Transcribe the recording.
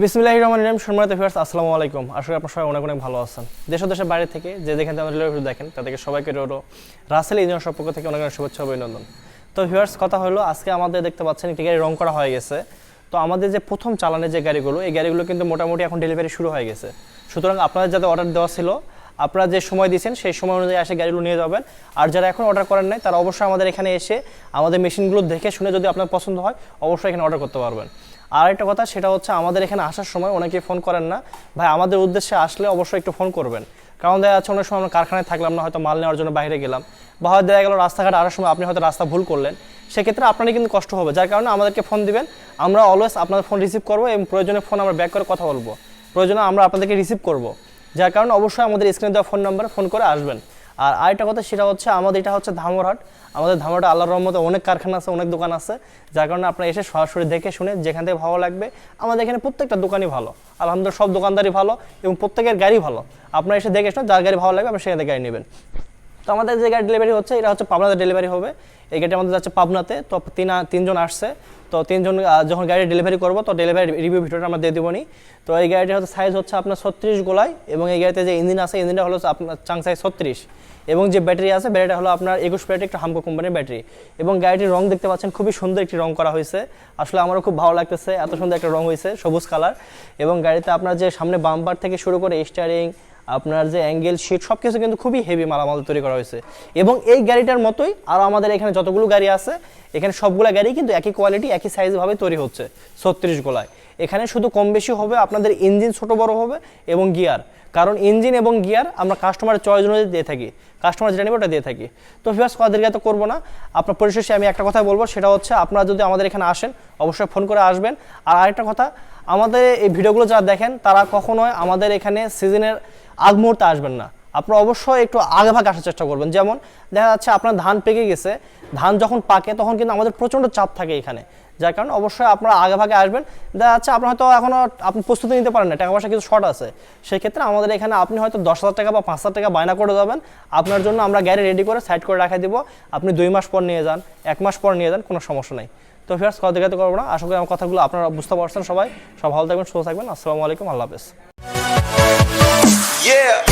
বিসমিল্লাহির রহমান রহিম, সম্মানিত ভিউয়ার্স, আসসালামু আলাইকুম। করি আপনার সবাই অনেক অনেক ভালো আছেন। দেশ দেশের বাইরে থেকে যে যেখান থেকে আমাদের দেখেন, তাদেরকে সবাইকে রোড রাসেল ইঞ্জিন সম্পর্ক থেকে অনেক অনেক শুভেচ্ছা অভিনন্দন। তো ভিউয়ার্স, কথা হলো, আজকে আমাদের দেখতে পাচ্ছেন একটি গাড়ি রং করা হয়ে গেছে। তো আমাদের যে প্রথম চালানের যে গাড়িগুলো, এই গাড়িগুলো কিন্তু মোটামুটি এখন ডেলিভারি শুরু হয়ে গেছে। সুতরাং আপনাদের যাতে অর্ডার দেওয়া ছিল, আপনারা যে সময় দিয়েছেন, সেই সময় অনুযায়ী এসে গাড়িগুলো নিয়ে যাবেন। আর যারা এখন অর্ডার করেন নাই, তারা অবশ্যই আমাদের এখানে এসে আমাদের মেশিনগুলো দেখে শুনে যদি আপনার পছন্দ হয়, অবশ্যই এখানে অর্ডার করতে পারবেন। আর একটা কথা, সেটা হচ্ছে আমাদের এখানে আসার সময় অনেকে ফোন করেন না। ভাই, আমাদের উদ্দেশ্যে আসলে অবশ্যই একটু ফোন করবেন। কারণ দেখা যাচ্ছে অনেক সময় আমরা কারখানায় থাকলাম না, হয়তো মাল নেওয়ার জন্য বাইরে গেলাম বা হয়তো দেখা গেল রাস্তাঘাট আসার সময় আপনি হয়তো রাস্তা ভুল করলেন। সেক্ষেত্রে আপনারই কিন্তু কষ্ট হবে। যার কারণে আমাদেরকে ফোন দিবেন। আমরা অলওয়েজ আপনাদের ফোন রিসিভ করব এবং প্রয়োজনে ফোন আমরা ব্যাক করে কথা বলব। প্রয়োজনে আমরা আপনাদেরকে রিসিভ করব। যার কারণে অবশ্যই আমাদের স্ক্রিনে দেওয়া ফোন নাম্বারে ফোন করে আসবেন। আর আরেকটা কথা সেটা হচ্ছে আমাদের এটা হচ্ছে ধামরহাট আমাদের ধামরহাটে আল্লাহর রহমতে অনেক কারখানা আছে, অনেক দোকান আছে, যার কারণে আপনারা এসে সরাসরি দেখে শুনে যেখান থেকে ভালো লাগবে, আমাদের এখানে প্রত্যেকটা দোকানই ভালো। আলহামদুলিল্লাহ সব দোকানদারই ভালো এবং প্রত্যেকের গাড়ি ভালো। আপনারা এসে দেখে শুনে যার গাড়ি ভালো লাগবে, আপনি সেখান থেকে গাড়ি নেবেন। তো আমাদের যে গাড়ি ডেলিভারি হচ্ছে, এটা হচ্ছে পাবনাতে ডেলিভারি হবে। এই গাড়িটা আমাদের যাচ্ছে পাবনাতে, তো তিন, তিনজন আসছে। তো তিনজন যখন গাড়ি ডেলিভারি করব, তো ডেলিভারি রিভিউ ভিডিওটা আমরা দিয়ে দেবনি। তো এই গাড়িটার হচ্ছে সাইজ হচ্ছে আপনার ছত্রিশ গোলায় এবং এই গাড়িতে যে ইঞ্জিন আছে ইঞ্জিনটা হলো আপনার চাং সাইজ ছত্রিশ। এবং যে ব্যাটারি আছে ব্যাটারিটা হলো আপনার একুশ ব্যাটারি একটা হামকো কোম্পানির ব্যাটারি এবং গাড়িটির রং দেখতে পাচ্ছেন, খুবই সুন্দর একটি রং করা হয়েছে। আসলে আমারও খুব ভালো লাগতেছে, এত সুন্দর একটা রং হয়েছে, সবুজ কালার এবং গাড়িতে আপনার যে সামনে বাম্পার থেকে শুরু করে স্টারিং আপনার যে অ্যাঙ্গেল শিট সব কিছু কিন্তু খুবই হেভি মালামাল তৈরি করা হয়েছে। এবং এই গাড়িটার মতোই আরও আমাদের এখানে যতগুলো গাড়ি আছে, এখানে সবগুলো গাড়ি কিন্তু একই কোয়ালিটি একই সাইজভাবে তৈরি হচ্ছে, ছত্রিশ গোলায়। এখানে শুধু কম বেশি হবে আপনাদের ইঞ্জিন ছোট বড় হবে এবং গিয়ার কারণ ইঞ্জিন এবং গিয়ার আমরা কাস্টমারের চয়েস অনুযায়ী দিয়ে থাকি কাস্টমার যেটা নেবে ওটা দিয়ে থাকি। তো ফিয়ার্স কদেরকে তো করব না। আপনার পরিশেষে আমি একটা কথা বলব, সেটা হচ্ছে আপনারা যদি আমাদের এখানে আসেন, অবশ্যই ফোন করে আসবেন। আর আরেকটা কথা আমাদের এই ভিডিওগুলো যারা দেখেন, তারা কখনোই আমাদের এখানে সিজনের আগ মুহূর্তে আসবেন না। আপনারা অবশ্যই একটু আগে ভাগে আসার চেষ্টা করবেন। যেমন দেখা যাচ্ছে আপনার ধান পেকে গেছে, ধান যখন পাকে তখন কিন্তু আমাদের প্রচণ্ড চাপ থাকে এখানে। যার কারণে অবশ্যই আপনারা আগে ভাগে আসবেন। দেখা যাচ্ছে আপনার হয়তো এখনও আপনি প্রস্তুতি নিতে পারেন না, টাকা পয়সা কিছু শর্ট আছে। সেক্ষেত্রে আমাদের এখানে আপনি হয়তো দশ হাজার টাকা বা পাঁচ হাজার টাকা বায়না করে যাবেন। আপনার জন্য আমরা গাড়ি রেডি করে সাইড করে রাখা দিব। আপনি দুই মাস পর নিয়ে যান, এক মাস পর নিয়ে যান, কোনো সমস্যা নেই। তো ফিয়ার্স কথা দেখাতে করব না। আশা করি আমার কথাগুলো আপনারা বুঝতে পারছেন সবাই। সব ভালো থাকবেন, সুস্থ থাকবেন। আসসালামু আলাইকুম, আল্লাহ হাফেজ। Yeah.